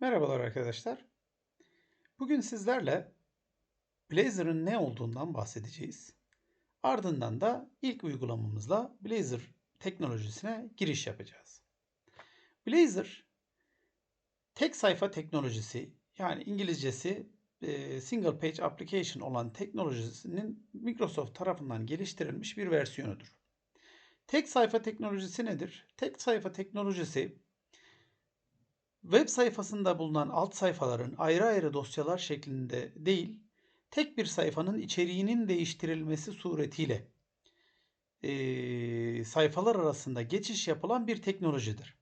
Merhabalar arkadaşlar. Bugün sizlerle Blazor'ın ne olduğundan bahsedeceğiz. Ardından da ilk uygulamamızla Blazor teknolojisine giriş yapacağız. Blazor tek sayfa teknolojisi yani İngilizcesi e, Single Page Application olan teknolojisinin Microsoft tarafından geliştirilmiş bir versiyonudur. Tek sayfa teknolojisi nedir? Tek sayfa teknolojisi web sayfasında bulunan alt sayfaların ayrı ayrı dosyalar şeklinde değil, tek bir sayfanın içeriğinin değiştirilmesi suretiyle e, sayfalar arasında geçiş yapılan bir teknolojidir.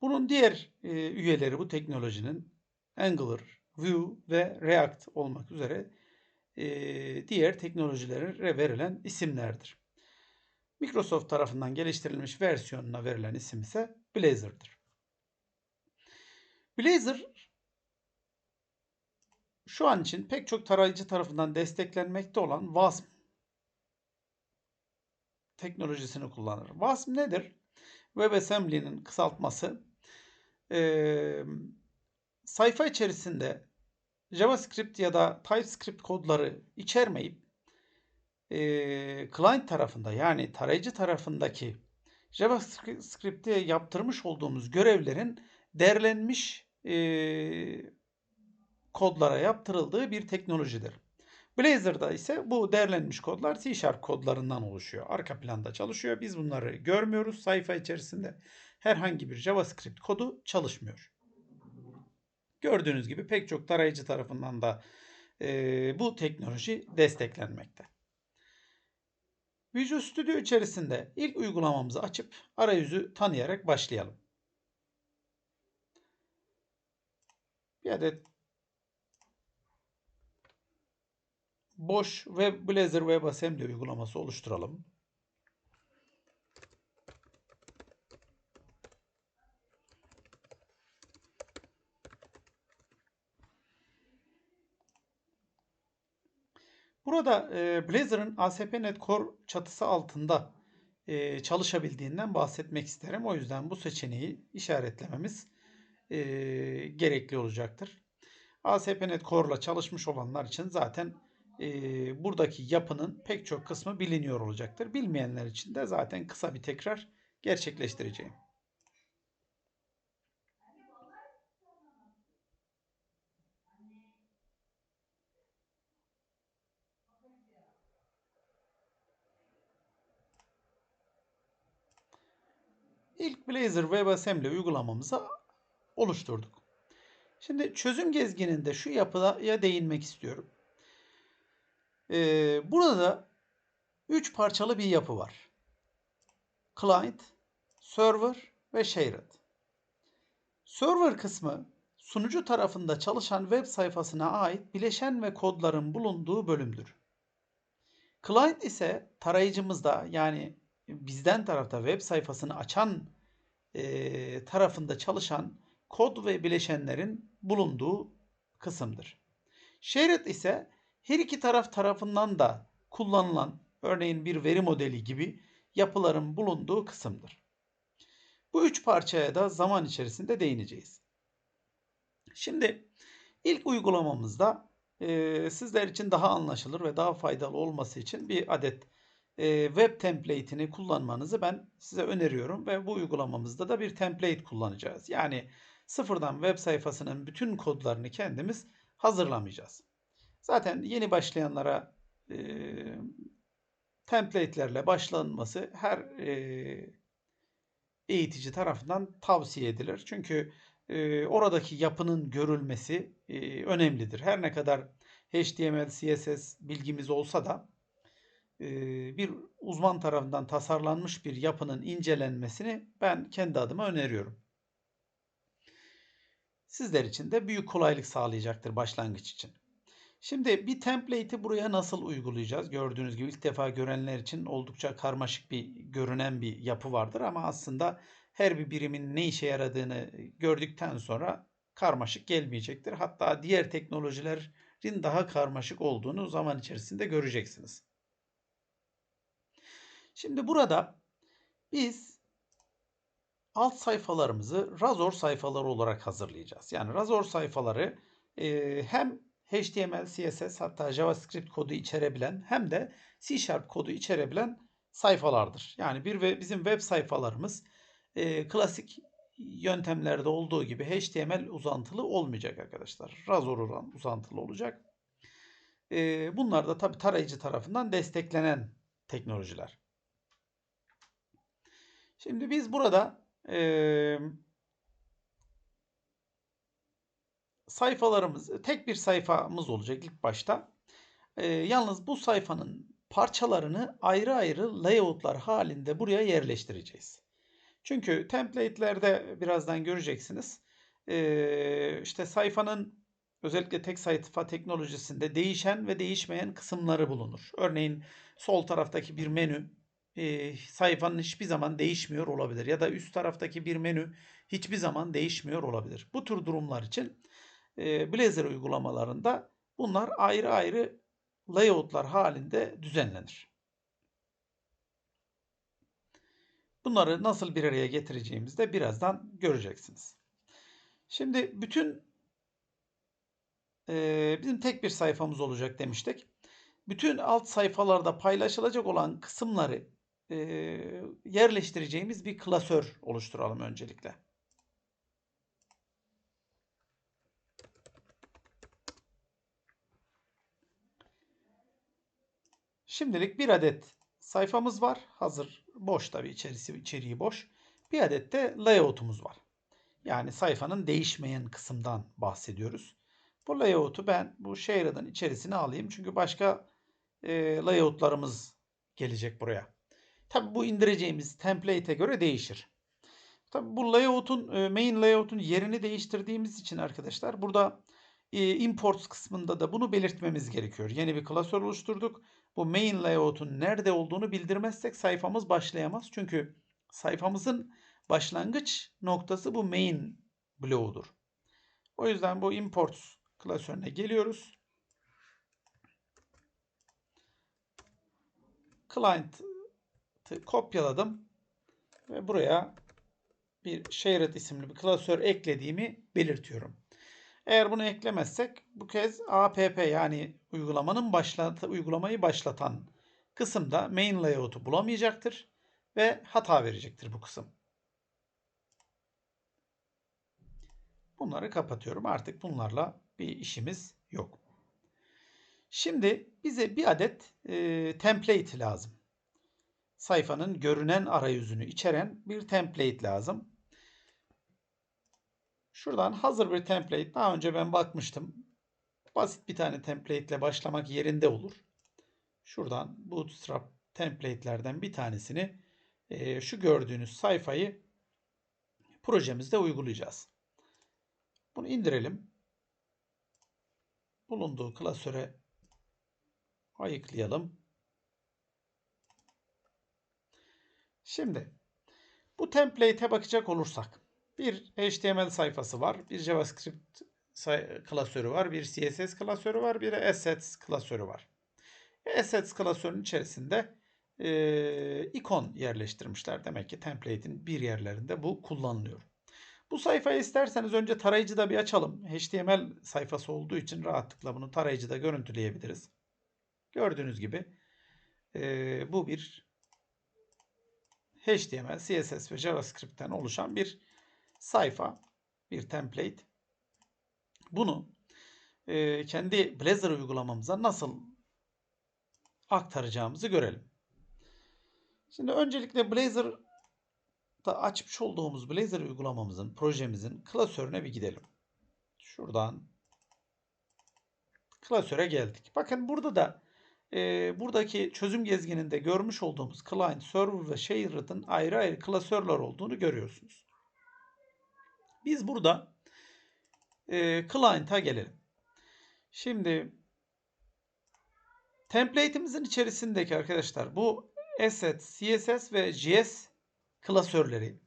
Bunun diğer e, üyeleri bu teknolojinin Angular, Vue ve React olmak üzere e, diğer teknolojilere verilen isimlerdir. Microsoft tarafından geliştirilmiş versiyonuna verilen isim ise Blazor'dır. Blazor şu an için pek çok tarayıcı tarafından desteklenmekte olan WASM teknolojisini kullanır. WASM nedir? WebAssembly'nin kısaltması. Ee, sayfa içerisinde JavaScript ya da TypeScript kodları içermeyip e, client tarafında yani tarayıcı tarafındaki JavaScript'te yaptırmış olduğumuz görevlerin derlenmiş e, kodlara yaptırıldığı bir teknolojidir. Blazor'da ise bu derlenmiş kodlar C Sharp kodlarından oluşuyor. Arka planda çalışıyor. Biz bunları görmüyoruz. Sayfa içerisinde herhangi bir JavaScript kodu çalışmıyor. Gördüğünüz gibi pek çok tarayıcı tarafından da e, bu teknoloji desteklenmekte. Visual Studio içerisinde ilk uygulamamızı açıp arayüzü tanıyarak başlayalım. Bir adet boş Web Blazor WebAssembly uygulaması oluşturalım. Burada e, Blazor'ın ASP.NET Core çatısı altında e, çalışabildiğinden bahsetmek isterim. O yüzden bu seçeneği işaretlememiz e, gerekli olacaktır. ASP.NET Core ile çalışmış olanlar için zaten e, buradaki yapının pek çok kısmı biliniyor olacaktır. Bilmeyenler için de zaten kısa bir tekrar gerçekleştireceğim. İlk Blazor WebAssembly uygulamamızı oluşturduk. Şimdi çözüm gezgininde şu yapıya değinmek istiyorum. Ee, burada üç parçalı bir yapı var. Client, Server ve Shared. Server kısmı sunucu tarafında çalışan web sayfasına ait bileşen ve kodların bulunduğu bölümdür. Client ise tarayıcımızda yani bizden tarafta web sayfasını açan e, tarafında çalışan kod ve bileşenlerin bulunduğu kısımdır. Shared ise her iki taraf tarafından da kullanılan örneğin bir veri modeli gibi yapıların bulunduğu kısımdır. Bu üç parçaya da zaman içerisinde değineceğiz. Şimdi ilk uygulamamızda e, sizler için daha anlaşılır ve daha faydalı olması için bir adet e, web template'ini kullanmanızı ben size öneriyorum ve bu uygulamamızda da bir template kullanacağız. Yani sıfırdan web sayfasının bütün kodlarını kendimiz hazırlamayacağız. Zaten yeni başlayanlara e, template'lerle başlanması her e, eğitici tarafından tavsiye edilir. Çünkü e, oradaki yapının görülmesi e, önemlidir. Her ne kadar HTML, CSS bilgimiz olsa da e, bir uzman tarafından tasarlanmış bir yapının incelenmesini ben kendi adıma öneriyorum sizler için de büyük kolaylık sağlayacaktır başlangıç için. Şimdi bir template'i buraya nasıl uygulayacağız? Gördüğünüz gibi ilk defa görenler için oldukça karmaşık bir görünen bir yapı vardır ama aslında her bir birimin ne işe yaradığını gördükten sonra karmaşık gelmeyecektir. Hatta diğer teknolojilerin daha karmaşık olduğunu zaman içerisinde göreceksiniz. Şimdi burada biz alt sayfalarımızı Razor sayfaları olarak hazırlayacağız. Yani Razor sayfaları e, hem HTML, CSS hatta JavaScript kodu içerebilen hem de C Sharp kodu içerebilen sayfalardır. Yani bir ve bizim web sayfalarımız e, klasik yöntemlerde olduğu gibi HTML uzantılı olmayacak arkadaşlar. Razor uzantılı olacak. E, bunlar da tabi tarayıcı tarafından desteklenen teknolojiler. Şimdi biz burada sayfalarımız tek bir sayfamız olacak ilk başta. E, yalnız bu sayfanın parçalarını ayrı ayrı layoutlar halinde buraya yerleştireceğiz. Çünkü template'lerde birazdan göreceksiniz. E, işte sayfanın özellikle tek sayfa teknolojisinde değişen ve değişmeyen kısımları bulunur. Örneğin sol taraftaki bir menü e, sayfanın hiçbir zaman değişmiyor olabilir. Ya da üst taraftaki bir menü hiçbir zaman değişmiyor olabilir. Bu tür durumlar için e, Blazor uygulamalarında bunlar ayrı ayrı layoutlar halinde düzenlenir. Bunları nasıl bir araya getireceğimizi de birazdan göreceksiniz. Şimdi bütün e, bizim tek bir sayfamız olacak demiştik. Bütün alt sayfalarda paylaşılacak olan kısımları e, yerleştireceğimiz bir klasör oluşturalım öncelikle. Şimdilik bir adet sayfamız var. Hazır boş tabi içerisi içeriği boş. Bir adet de layout'umuz var. Yani sayfanın değişmeyen kısımdan bahsediyoruz. Bu layout'u ben bu shared'ın içerisine alayım. Çünkü başka e, layout'larımız gelecek buraya. Tabi bu indireceğimiz template'e göre değişir. Tabi bu layout'un e, main layout'un yerini değiştirdiğimiz için arkadaşlar burada e, imports kısmında da bunu belirtmemiz gerekiyor. Yeni bir klasör oluşturduk. Bu main layout'un nerede olduğunu bildirmezsek sayfamız başlayamaz. Çünkü sayfamızın başlangıç noktası bu main bloğudur. O yüzden bu imports klasörüne geliyoruz. Client kopyaladım ve buraya bir shared isimli bir klasör eklediğimi belirtiyorum. Eğer bunu eklemezsek bu kez app yani uygulamanın başlat uygulamayı başlatan kısımda main layout'u bulamayacaktır ve hata verecektir bu kısım. Bunları kapatıyorum. Artık bunlarla bir işimiz yok. Şimdi bize bir adet e, template lazım sayfanın görünen arayüzünü içeren bir template lazım. Şuradan hazır bir template. Daha önce ben bakmıştım. Basit bir tane template ile başlamak yerinde olur. Şuradan Bootstrap template'lerden bir tanesini e, şu gördüğünüz sayfayı projemizde uygulayacağız. Bunu indirelim. Bulunduğu klasöre ayıklayalım. Şimdi bu template'e bakacak olursak bir HTML sayfası var, bir JavaScript klasörü var, bir CSS klasörü var, bir Assets klasörü var. Assets klasörünün içerisinde e, ikon yerleştirmişler. Demek ki template'in bir yerlerinde bu kullanılıyor. Bu sayfayı isterseniz önce tarayıcıda bir açalım. HTML sayfası olduğu için rahatlıkla bunu tarayıcıda görüntüleyebiliriz. Gördüğünüz gibi e, bu bir HTML, CSS ve JavaScript'ten oluşan bir sayfa, bir template. Bunu e, kendi Blazor uygulamamıza nasıl aktaracağımızı görelim. Şimdi öncelikle Blazor'da açmış olduğumuz Blazor uygulamamızın, projemizin klasörüne bir gidelim. Şuradan klasöre geldik. Bakın burada da buradaki çözüm gezgininde görmüş olduğumuz client, server ve shared'ın ayrı ayrı klasörler olduğunu görüyorsunuz. Biz burada e, client'a gelelim. Şimdi template'imizin içerisindeki arkadaşlar bu asset, CSS ve JS klasörleri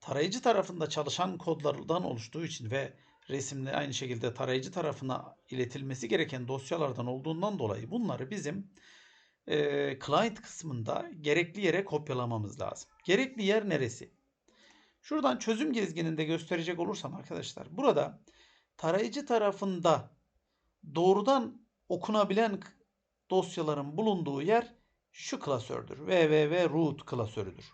tarayıcı tarafında çalışan kodlardan oluştuğu için ve resimli aynı şekilde tarayıcı tarafına iletilmesi gereken dosyalardan olduğundan dolayı bunları bizim e, client kısmında gerekli yere kopyalamamız lazım. Gerekli yer neresi? Şuradan çözüm gezgininde gösterecek olursam arkadaşlar. Burada tarayıcı tarafında doğrudan okunabilen dosyaların bulunduğu yer şu klasördür. www root klasörüdür.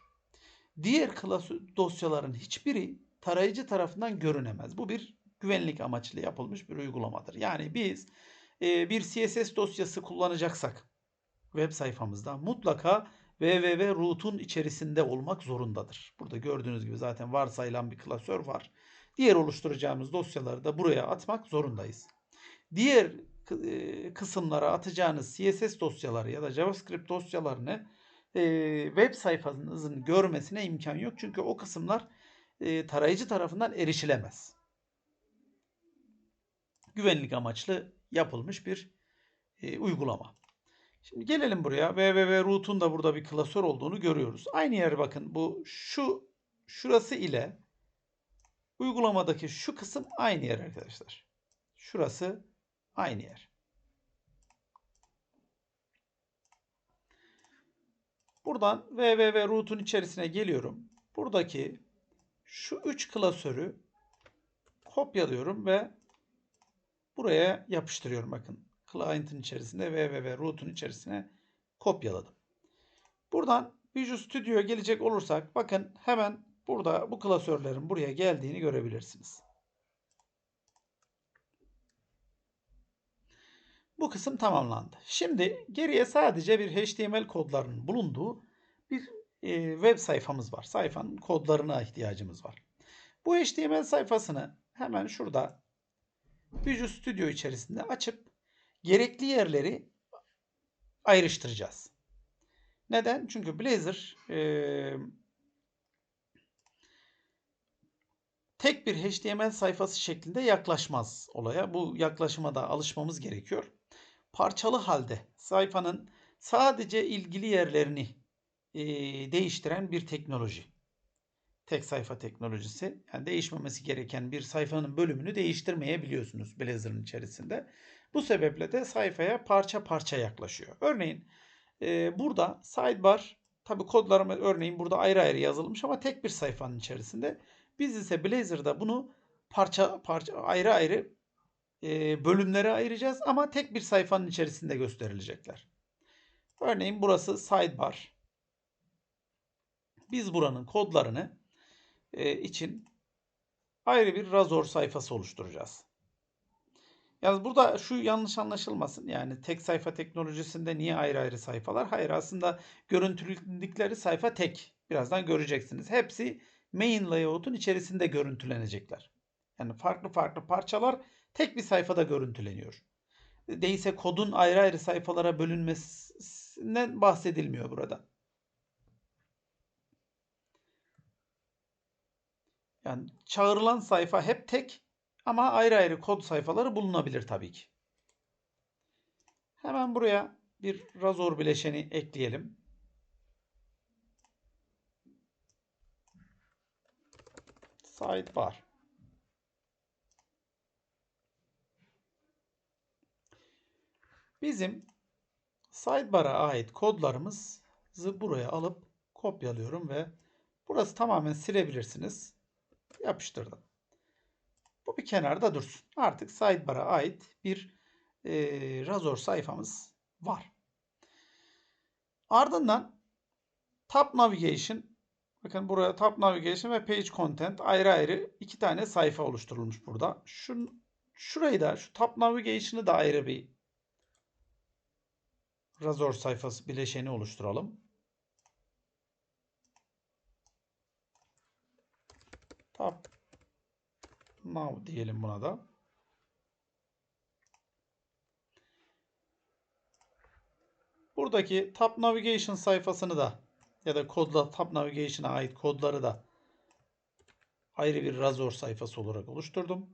Diğer klasö- dosyaların hiçbiri tarayıcı tarafından görünemez. Bu bir güvenlik amaçlı yapılmış bir uygulamadır. Yani biz e, bir CSS dosyası kullanacaksak web sayfamızda mutlaka www root'un içerisinde olmak zorundadır. Burada gördüğünüz gibi zaten varsayılan bir klasör var. Diğer oluşturacağımız dosyaları da buraya atmak zorundayız. Diğer e, kısımlara atacağınız CSS dosyaları ya da JavaScript dosyalarını e, web sayfanızın görmesine imkan yok. Çünkü o kısımlar e, tarayıcı tarafından erişilemez. Güvenlik amaçlı yapılmış bir e, uygulama. Şimdi gelelim buraya. www root'un da burada bir klasör olduğunu görüyoruz. Aynı yer bakın. Bu şu şurası ile uygulamadaki şu kısım aynı yer arkadaşlar. Şurası aynı yer. Buradan www root'un içerisine geliyorum. Buradaki şu üç klasörü kopyalıyorum ve buraya yapıştırıyorum. Bakın client'ın içerisinde www root'un içerisine kopyaladım. Buradan Visual Studio'ya gelecek olursak bakın hemen burada bu klasörlerin buraya geldiğini görebilirsiniz. Bu kısım tamamlandı. Şimdi geriye sadece bir HTML kodlarının bulunduğu bir e, web sayfamız var. Sayfanın kodlarına ihtiyacımız var. Bu HTML sayfasını hemen şurada Visual Studio içerisinde açıp gerekli yerleri ayrıştıracağız. Neden? Çünkü Blazor e, tek bir HTML sayfası şeklinde yaklaşmaz olaya. Bu yaklaşıma da alışmamız gerekiyor. Parçalı halde sayfanın sadece ilgili yerlerini e, değiştiren bir teknoloji. Tek sayfa teknolojisi. Yani değişmemesi gereken bir sayfanın bölümünü değiştirmeyebiliyorsunuz Blazor'ın içerisinde. Bu sebeple de sayfaya parça parça yaklaşıyor. Örneğin e, burada sidebar tabi kodlarım örneğin burada ayrı ayrı yazılmış ama tek bir sayfanın içerisinde. Biz ise Blazor'da bunu parça parça ayrı ayrı e, bölümlere ayıracağız ama tek bir sayfanın içerisinde gösterilecekler. Örneğin burası sidebar. Biz buranın kodlarını e, için ayrı bir Razor sayfası oluşturacağız. Yalnız burada şu yanlış anlaşılmasın. Yani tek sayfa teknolojisinde niye ayrı ayrı sayfalar? Hayır aslında görüntüledikleri sayfa tek. Birazdan göreceksiniz. Hepsi main layout'un içerisinde görüntülenecekler. Yani farklı farklı parçalar tek bir sayfada görüntüleniyor. Değilse kodun ayrı ayrı sayfalara bölünmesinden bahsedilmiyor burada. Yani çağrılan sayfa hep tek ama ayrı ayrı kod sayfaları bulunabilir tabii ki. Hemen buraya bir Razor bileşeni ekleyelim. Sidebar. Bizim sidebar'a ait kodlarımızı buraya alıp kopyalıyorum ve burası tamamen silebilirsiniz. Yapıştırdım. Bu bir kenarda dursun. Artık sidebar'a ait bir e, Razor sayfamız var. Ardından Tab Navigation bakın buraya Tab Navigation ve Page Content ayrı ayrı iki tane sayfa oluşturulmuş burada. Şu, şurayı da şu Tab Navigation'ı da ayrı bir Razor sayfası bileşeni oluşturalım. Tab Now diyelim buna da. Buradaki Tab Navigation sayfasını da ya da kodla Tab Navigation'a ait kodları da ayrı bir Razor sayfası olarak oluşturdum.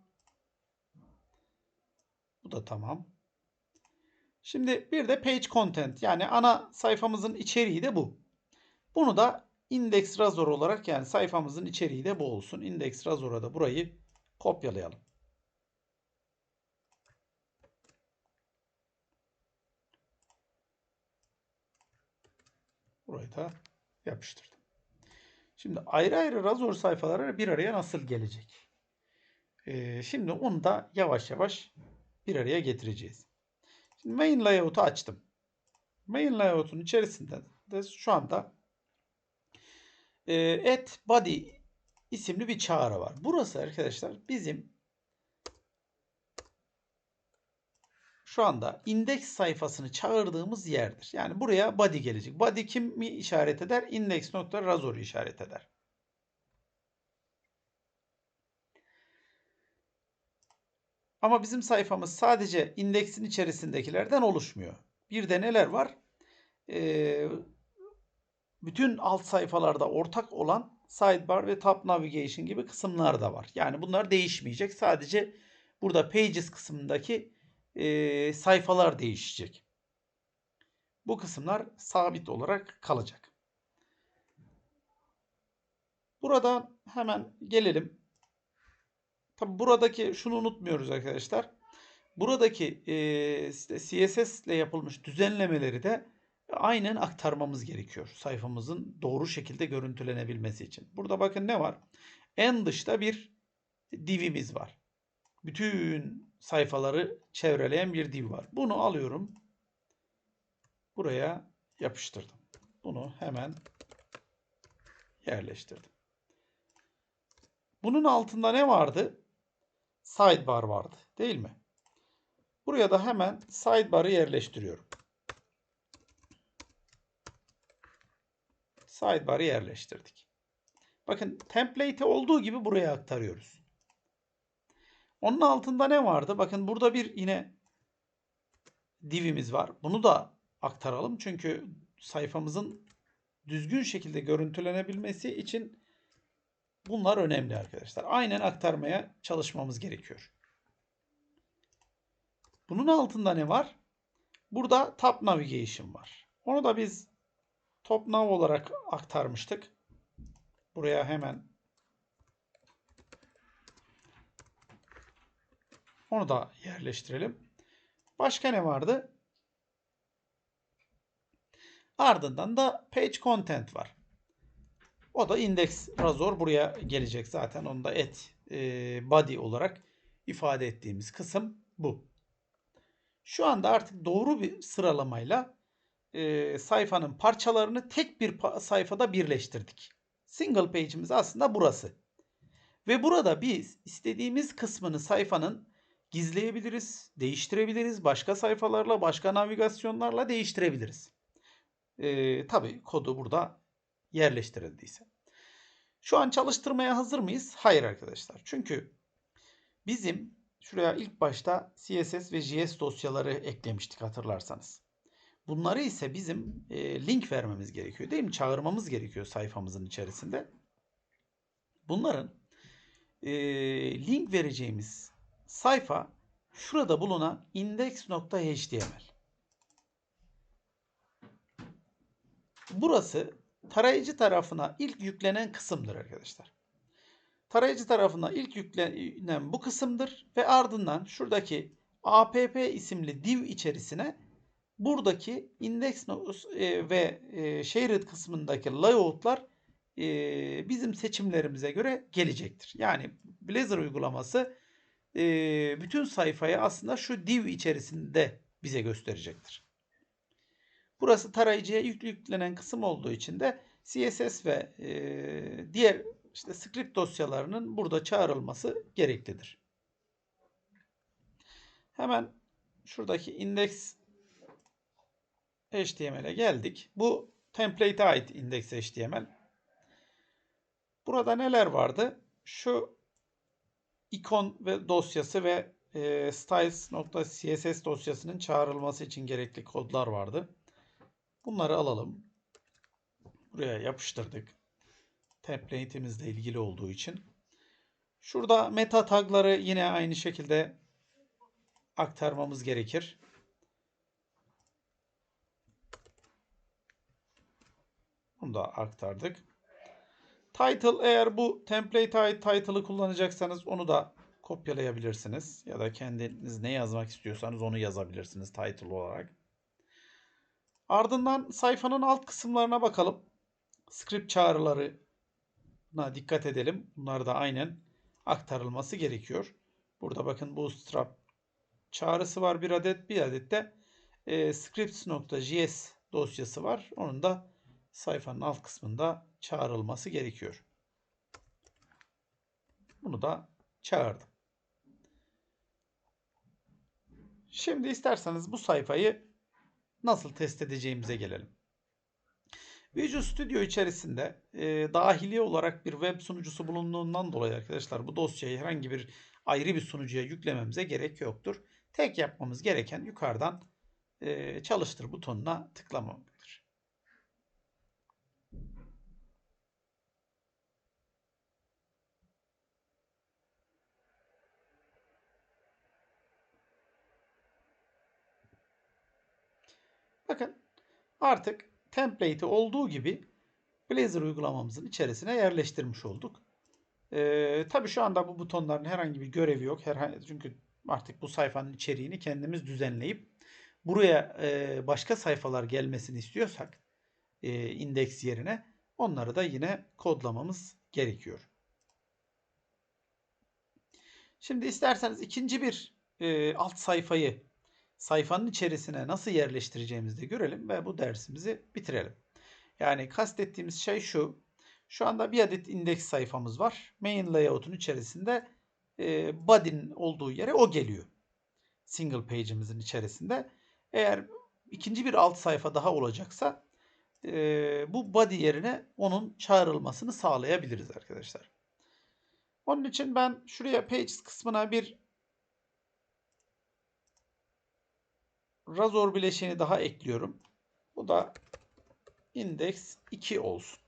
Bu da tamam. Şimdi bir de page content yani ana sayfamızın içeriği de bu. Bunu da index razor olarak yani sayfamızın içeriği de bu olsun. Index razor'a da burayı kopyalayalım. Burayı da yapıştırdım. Şimdi ayrı ayrı Razor sayfaları bir araya nasıl gelecek? Ee, şimdi onu da yavaş yavaş bir araya getireceğiz. Şimdi main layout'u açtım. Main layout'un içerisinde de şu anda e, add body isimli bir çağrı var. Burası arkadaşlar bizim şu anda indeks sayfasını çağırdığımız yerdir. Yani buraya body gelecek. Body kimi işaret eder? Index.razor'u işaret eder. Ama bizim sayfamız sadece indeksin içerisindekilerden oluşmuyor. Bir de neler var? Ee, bütün alt sayfalarda ortak olan sidebar ve tab navigation gibi kısımlar da var. Yani bunlar değişmeyecek. Sadece burada pages kısmındaki e, sayfalar değişecek. Bu kısımlar sabit olarak kalacak. Buradan hemen gelelim. Tabi buradaki şunu unutmuyoruz arkadaşlar. Buradaki e, CSS ile yapılmış düzenlemeleri de aynen aktarmamız gerekiyor. Sayfamızın doğru şekilde görüntülenebilmesi için. Burada bakın ne var? En dışta bir divimiz var. Bütün sayfaları çevreleyen bir div var. Bunu alıyorum. Buraya yapıştırdım. Bunu hemen yerleştirdim. Bunun altında ne vardı? Sidebar vardı, değil mi? Buraya da hemen sidebar'ı yerleştiriyorum. Sidebar'ı yerleştirdik. Bakın template'i olduğu gibi buraya aktarıyoruz. Onun altında ne vardı? Bakın burada bir yine divimiz var. Bunu da aktaralım. Çünkü sayfamızın düzgün şekilde görüntülenebilmesi için bunlar önemli arkadaşlar. Aynen aktarmaya çalışmamız gerekiyor. Bunun altında ne var? Burada Tab Navigation var. Onu da biz Top Nav olarak aktarmıştık. Buraya hemen onu da yerleştirelim. Başka ne vardı? Ardından da Page Content var. O da index razor buraya gelecek zaten. Onu da et e, body olarak ifade ettiğimiz kısım bu. Şu anda artık doğru bir sıralamayla e, sayfanın parçalarını tek bir sayfada birleştirdik. Single page'imiz aslında burası. Ve burada biz istediğimiz kısmını sayfanın gizleyebiliriz, değiştirebiliriz. Başka sayfalarla, başka navigasyonlarla değiştirebiliriz. Ee, Tabi kodu burada yerleştirildiyse. Şu an çalıştırmaya hazır mıyız? Hayır arkadaşlar. Çünkü bizim şuraya ilk başta CSS ve JS dosyaları eklemiştik hatırlarsanız. Bunları ise bizim e, link vermemiz gerekiyor değil mi? Çağırmamız gerekiyor sayfamızın içerisinde. Bunların e, link vereceğimiz sayfa şurada bulunan index.html. Burası tarayıcı tarafına ilk yüklenen kısımdır arkadaşlar. Tarayıcı tarafına ilk yüklenen bu kısımdır ve ardından şuradaki app isimli div içerisine buradaki index e, ve e, shared kısmındaki layout'lar e, bizim seçimlerimize göre gelecektir. Yani Blazor uygulaması bütün sayfayı aslında şu div içerisinde bize gösterecektir. Burası tarayıcıya yüklenen kısım olduğu için de CSS ve diğer işte script dosyalarının burada çağrılması gereklidir. Hemen şuradaki index HTML'e geldik. Bu template'e ait index HTML. Burada neler vardı? Şu ikon ve dosyası ve e, styles.css dosyasının çağrılması için gerekli kodlar vardı. Bunları alalım. Buraya yapıştırdık. Template'imizle ilgili olduğu için. Şurada meta tagları yine aynı şekilde aktarmamız gerekir. Bunu da aktardık. Title eğer bu template title'ı kullanacaksanız onu da kopyalayabilirsiniz. Ya da kendiniz ne yazmak istiyorsanız onu yazabilirsiniz title olarak. Ardından sayfanın alt kısımlarına bakalım. Script çağrıları Buna dikkat edelim. Bunlar da aynen aktarılması gerekiyor. Burada bakın bootstrap çağrısı var bir adet. Bir adet de e, scripts.js dosyası var. Onun da sayfanın alt kısmında çağrılması gerekiyor. Bunu da çağırdım. Şimdi isterseniz bu sayfayı nasıl test edeceğimize gelelim. Visual Studio içerisinde e, dahili olarak bir web sunucusu bulunduğundan dolayı arkadaşlar bu dosyayı herhangi bir ayrı bir sunucuya yüklememize gerek yoktur. Tek yapmamız gereken yukarıdan e, çalıştır butonuna tıklamamızdır. Bakın artık template'i olduğu gibi Blazor uygulamamızın içerisine yerleştirmiş olduk. Ee, tabii şu anda bu butonların herhangi bir görevi yok. Herhangi, çünkü artık bu sayfanın içeriğini kendimiz düzenleyip buraya e, başka sayfalar gelmesini istiyorsak e, indeks yerine onları da yine kodlamamız gerekiyor. Şimdi isterseniz ikinci bir e, alt sayfayı sayfanın içerisine nasıl yerleştireceğimizi de görelim ve bu dersimizi bitirelim. Yani kastettiğimiz şey şu. Şu anda bir adet indeks sayfamız var. Main layout'un içerisinde e, body'nin olduğu yere o geliyor. Single page'imizin içerisinde. Eğer ikinci bir alt sayfa daha olacaksa e, bu body yerine onun çağrılmasını sağlayabiliriz arkadaşlar. Onun için ben şuraya pages kısmına bir razor bileşeni daha ekliyorum. Bu da index 2 olsun.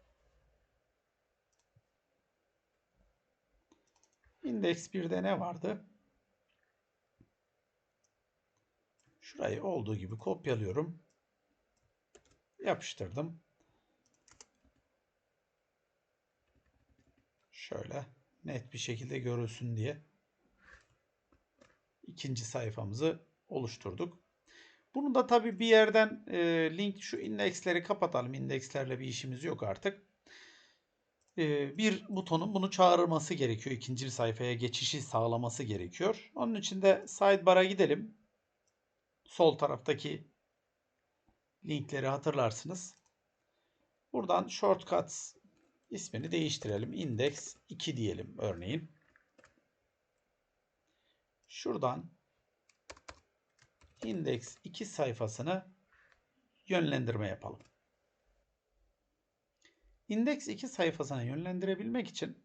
Index 1'de ne vardı? Şurayı olduğu gibi kopyalıyorum. Yapıştırdım. Şöyle net bir şekilde görülsün diye ikinci sayfamızı oluşturduk. Bunu da tabii bir yerden e, link şu indeksleri kapatalım. İndekslerle bir işimiz yok artık. E, bir butonun bunu çağırması gerekiyor. İkinci sayfaya geçişi sağlaması gerekiyor. Onun için de sidebar'a gidelim. Sol taraftaki linkleri hatırlarsınız. Buradan shortcuts ismini değiştirelim. Index 2 diyelim örneğin. Şuradan index 2 sayfasına yönlendirme yapalım. Index 2 sayfasına yönlendirebilmek için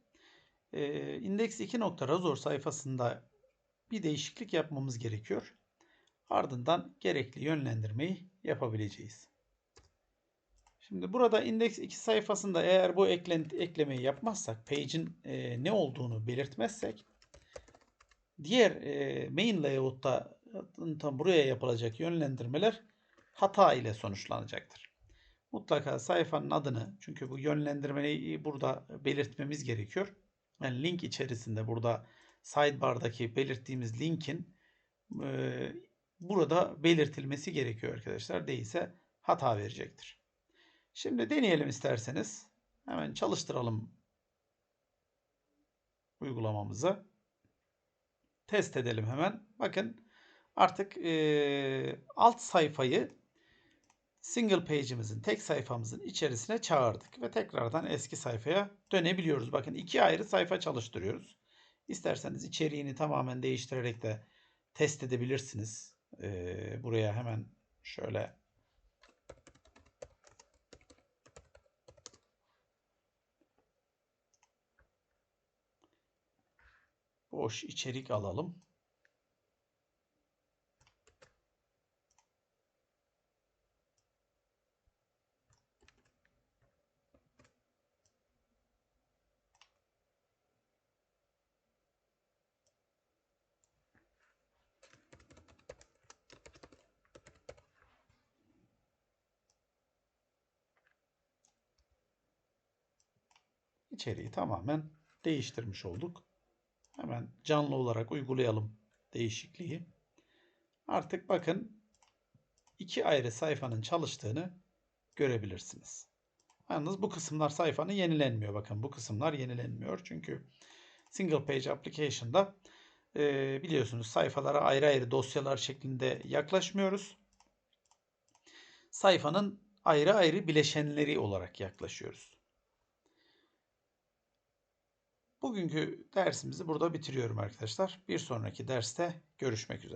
e, index 2.razor sayfasında bir değişiklik yapmamız gerekiyor. Ardından gerekli yönlendirmeyi yapabileceğiz. Şimdi burada index 2 sayfasında eğer bu eklenti, eklemeyi yapmazsak, page'in e, ne olduğunu belirtmezsek diğer e, main layout'ta tam buraya yapılacak yönlendirmeler hata ile sonuçlanacaktır. Mutlaka sayfanın adını çünkü bu yönlendirmeyi burada belirtmemiz gerekiyor. Yani link içerisinde burada sidebar'daki belirttiğimiz linkin e, burada belirtilmesi gerekiyor arkadaşlar. Değilse hata verecektir. Şimdi deneyelim isterseniz. Hemen çalıştıralım uygulamamızı. Test edelim hemen. Bakın artık e, alt sayfayı single page'imizin, tek sayfamızın içerisine çağırdık ve tekrardan eski sayfaya dönebiliyoruz. Bakın iki ayrı sayfa çalıştırıyoruz. İsterseniz içeriğini tamamen değiştirerek de test edebilirsiniz. Ee, buraya hemen şöyle boş içerik alalım. İçeriği tamamen değiştirmiş olduk. Hemen canlı olarak uygulayalım değişikliği. Artık bakın iki ayrı sayfanın çalıştığını görebilirsiniz. Yalnız bu kısımlar sayfanın yenilenmiyor. Bakın bu kısımlar yenilenmiyor. Çünkü single page application'da e, biliyorsunuz sayfalara ayrı ayrı dosyalar şeklinde yaklaşmıyoruz. Sayfanın ayrı ayrı bileşenleri olarak yaklaşıyoruz. Bugünkü dersimizi burada bitiriyorum arkadaşlar. Bir sonraki derste görüşmek üzere.